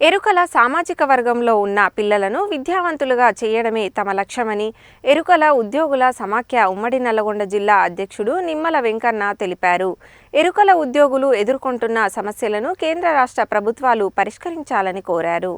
ఎరుకల సామాజిక వర్గంలో ఉన్న పిల్లలను విద్యావంతులుగా చేయడమే తమ లక్ష్యమని ఎరుకల ఉద్యోగుల సమాఖ్య ఉమ్మడి నల్లగొండ జిల్లా అధ్యక్షుడు నిమ్మల వెంకన్న తెలిపారు. ఎరుకల ఉద్యోగులు ఎదుర్కొంటున్న సమస్యలను కేంద్ర రాష్ట్ర ప్రభుత్వాలు పరిష్కరించాలని కోరారు.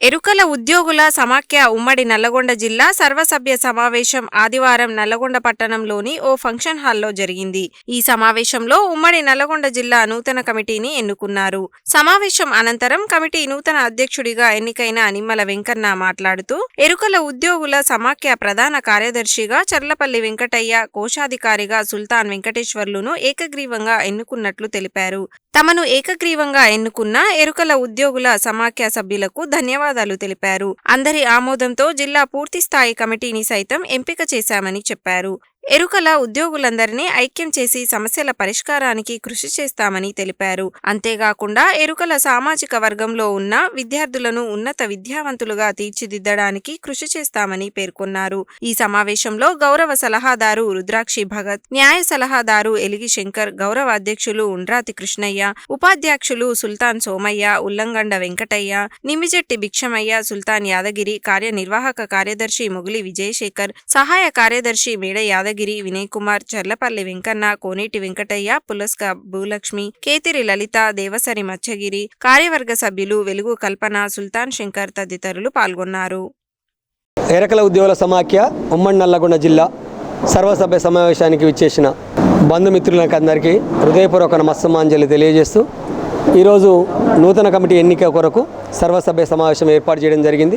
ఎరుకల ఉద్యోగుల సమాఖ్య ఉమ్మడి నల్లగొండ జిల్లా సర్వసభ్య సమావేశం ఆదివారం నల్లగొండ పట్టణంలోని ఓ ఫంక్షన్ హాల్లో జరిగింది. ఈ సమావేశంలో ఉమ్మడి నల్లగొండ జిల్లా నూతన కమిటీని ఎన్నుకున్నారు. సమావేశం అనంతరం కమిటీ నూతన అధ్యక్షుడిగా ఎన్నికైన నిమ్మల వెంకన్న మాట్లాడుతూ ఎరుకల ఉద్యోగుల సమాఖ్య ప్రధాన కార్యదర్శిగా చర్లపల్లి వెంకటయ్య కోశాధికారిగా సుల్తాన్ వెంకటేశ్వర్లును ఏకగ్రీవంగా ఎన్నుకున్నట్లు తెలిపారు. తమను ఏకగ్రీవంగా ఎన్నుకున్న ఎరుకల ఉద్యోగుల సమాఖ్య సభ్యులకు ధన్యవాదాలు తెలిపారు. అందరి ఆమోదంతో జిల్లా పూర్తిస్థాయి కమిటీని సైతం ఎంపిక చేశామని చెప్పారు. ఎరుకల ఉద్యోగులందరినీ ఐక్యం చేసి సమస్యల పరిష్కారానికి కృషి చేస్తామని తెలిపారు. అంతేకాకుండా ఎరుకల సామాజిక వర్గంలో ఉన్న విద్యార్థులను ఉన్నత విద్యావంతులుగా తీర్చిదిద్దడానికి కృషి చేస్తామని పేర్కొన్నారు. ఈ సమావేశంలో గౌరవ సలహాదారు రుద్రాక్షి భగత్ న్యాయ సలహాదారు ఎలిగి శంకర్ గౌరవ అధ్యక్షులు ఉండ్రాతి కృష్ణయ్య ఉపాధ్యక్షులు సుల్తాన్ సోమయ్య ఉల్లంగండ వెంకటయ్య నిమిజెట్టి భిక్షమయ్య సుల్తాన్ యాదగిరి కార్యనిర్వాహక కార్యదర్శి ముగిలి విజయశేఖర్ సహాయ కార్యదర్శి మేడ యాదగిరి వినయ్ కుమార్ చర్లపల్లి వెంకన్న కోనేటి వెంకటయ్య పులస్క భూలక్ష్మి కేతిరి లలిత దేవసరి మచ్చగిరి కార్యవర్గ సభ్యులు వెలుగు కల్పన సుల్తాన్ శంకర్ తదితరులు పాల్గొన్నారు. ఎరకల ఉద్యోగుల సమాఖ్య ఉమ్మడి నల్లగొండ జిల్లా సర్వసభ్య సమావేశానికి విచ్చేసిన బంధుమిత్రులకు అందరికీ హృదయపూర్వక నమస్సమాంజలి తెలియజేస్తూ ఈరోజు నూతన కమిటీ ఎన్నిక కొరకు సర్వసభ్య సమావేశం ఏర్పాటు చేయడం జరిగింది.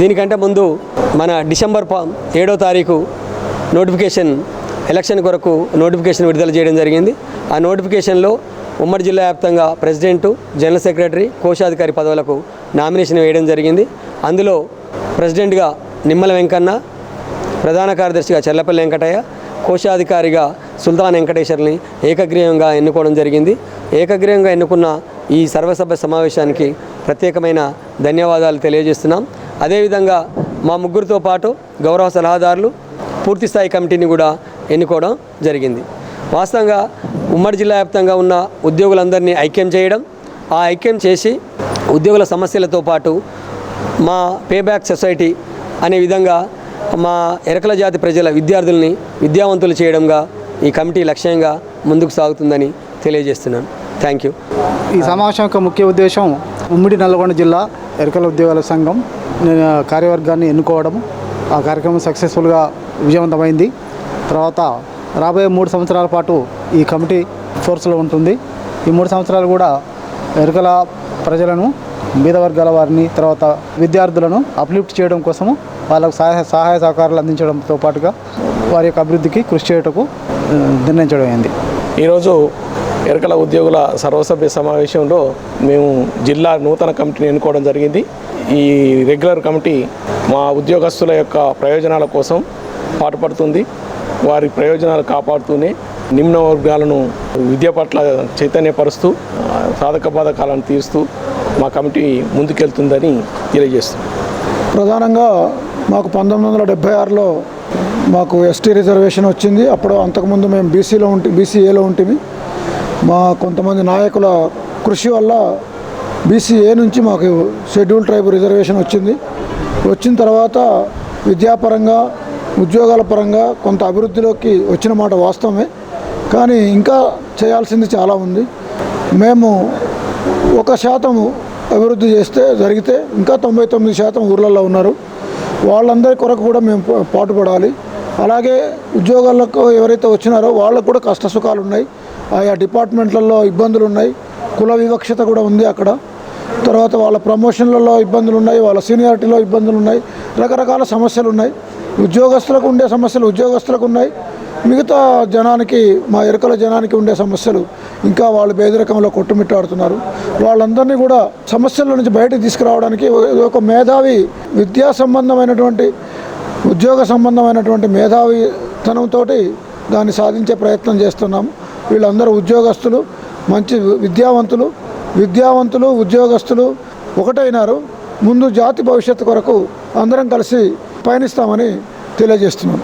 దీనికంటే ముందు మన డిసెంబర్ ఏడో తారీఖు నోటిఫికేషన్ ఎలక్షన్ కొరకు నోటిఫికేషన్ విడుదల చేయడం జరిగింది. ఆ నోటిఫికేషన్లో ఉమ్మడి జిల్లా వ్యాప్తంగా ప్రెసిడెంటు జనరల్ సెక్రటరీ కోశాధికారి పదవులకు నామినేషన్ వేయడం జరిగింది. అందులో ప్రెసిడెంట్గా నిమ్మల వెంకన్న ప్రధాన కార్యదర్శిగా చెల్లపల్లి వెంకటయ్య కోశాధికారిగా సుల్తాన్ వెంకటేశ్వర్ని ఏకగ్రీవంగా ఎన్నుకోవడం జరిగింది. ఏకగ్రీవంగా ఎన్నుకున్న ఈ సర్వసభ సమావేశానికి ప్రత్యేకమైన ధన్యవాదాలు తెలియజేస్తున్నాం. అదేవిధంగా మా ముగ్గురితో పాటు గౌరవ సలహాదారులు పూర్తిస్థాయి కమిటీని కూడా ఎన్నుకోవడం జరిగింది. వాస్తవంగా ఉమ్మడి జిల్లా వ్యాప్తంగా ఉన్న ఉద్యోగులందరినీ ఐక్యం చేయడం ఆ ఐక్యం చేసి ఉద్యోగుల సమస్యలతో పాటు మా పేబ్యాక్ సొసైటీ అనే విధంగా మా ఎరకల జాతి ప్రజల విద్యార్థుల్ని విద్యావంతులు చేయడంగా ఈ కమిటీ లక్ష్యంగా ముందుకు సాగుతుందని తెలియజేస్తున్నాను. Thank you. ఈ సమావేశం యొక్క ముఖ్య ఉద్దేశం ఉమ్మడి నల్గొండ జిల్లా ఎరకల ఉద్యోగాల సంఘం కార్యవర్గాన్ని ఎన్నుకోవడం ఆ కార్యక్రమం సక్సెస్ఫుల్గా విజయవంతమైంది. తర్వాత రాబోయే మూడు సంవత్సరాల పాటు ఈ కమిటీ ఫోర్స్లో ఉంటుంది. ఈ మూడు సంవత్సరాలు కూడా ఎరుకల ప్రజలను బీద వర్గాల వారిని తర్వాత విద్యార్థులను అప్లిఫ్ట్ చేయడం కోసము వాళ్ళకు సహాయ సహాయ సహకారాలు అందించడంతో పాటుగా వారి యొక్క అభివృద్ధికి కృషి చేయటకు నిర్ణయించడం అయింది. ఈరోజు ఎరకల ఉద్యోగుల సర్వసభ్య సమావేశంలో మేము జిల్లా నూతన కమిటీని ఎన్నుకోవడం జరిగింది. ఈ రెగ్యులర్ కమిటీ మా ఉద్యోగస్తుల యొక్క ప్రయోజనాల కోసం పాటుపడుతుంది. వారి ప్రయోజనాలు కాపాడుతూనే నిమ్న వర్గాలను విద్య పట్ల చైతన్యపరుస్తూ సాధక బాధకాలను తీరుస్తూ మా కమిటీ ముందుకెళ్తుందని తెలియజేస్తుంది ప్రధానంగా మాకు పంతొమ్మిది వందల డెబ్బై ఆరులో మాకు ఎస్టీ రిజర్వేషన్ వచ్చింది. అప్పుడు అంతకుముందు మేము బీసీలో ఉంటే బీసీఏలో ఉంటుంది మా కొంతమంది నాయకుల కృషి వల్ల బీసీఏ నుంచి మాకు షెడ్యూల్ ట్రైబ్ రిజర్వేషన్ వచ్చింది. వచ్చిన తర్వాత విద్యాపరంగా ఉద్యోగాల పరంగా కొంత అభివృద్ధిలోకి వచ్చిన మాట వాస్తవమే. కానీ ఇంకా చేయాల్సింది చాలా ఉంది. మేము ఒక శాతము అభివృద్ధి చేస్తే జరిగితే ఇంకా తొంభై తొమ్మిది శాతం ఊర్లలో ఉన్నారు. వాళ్ళందరి కొరకు కూడా మేము పాటుపడాలి. అలాగే ఉద్యోగాలకు ఎవరైతే వచ్చినారో వాళ్ళకు కూడా కష్ట సుఖాలు ఉన్నాయి ఆయా డిపార్ట్మెంట్లలో ఇబ్బందులు ఉన్నాయి కుల వివక్షత కూడా ఉంది అక్కడ. తర్వాత వాళ్ళ ప్రమోషన్లలో ఇబ్బందులు ఉన్నాయి వాళ్ళ సీనియారిటీలో ఇబ్బందులు ఉన్నాయి రకరకాల సమస్యలు ఉన్నాయి ఉద్యోగస్తులకు ఉండే సమస్యలు ఉద్యోగస్తులకు ఉన్నాయి. మిగతా జనానికి మా ఎరుకల జనానికి ఉండే సమస్యలు ఇంకా వాళ్ళు పేదరికంలో కొట్టుమిట్టాడుతున్నారు. వాళ్ళందరినీ కూడా సమస్యల నుంచి బయటకు తీసుకురావడానికి ఒక మేధావి విద్యా సంబంధమైనటువంటి ఉద్యోగ సంబంధమైనటువంటి మేధావితనంతో దాన్ని సాధించే ప్రయత్నం చేస్తున్నాము వీళ్ళందరూ ఉద్యోగస్తులు మంచి విద్యావంతులు విద్యావంతులు ఉద్యోగస్తులు ఒకటైనారు. ముందు జాతి భవిష్యత్తు కొరకు అందరం కలిసి పయనిస్తామని తెలియజేస్తున్నాను.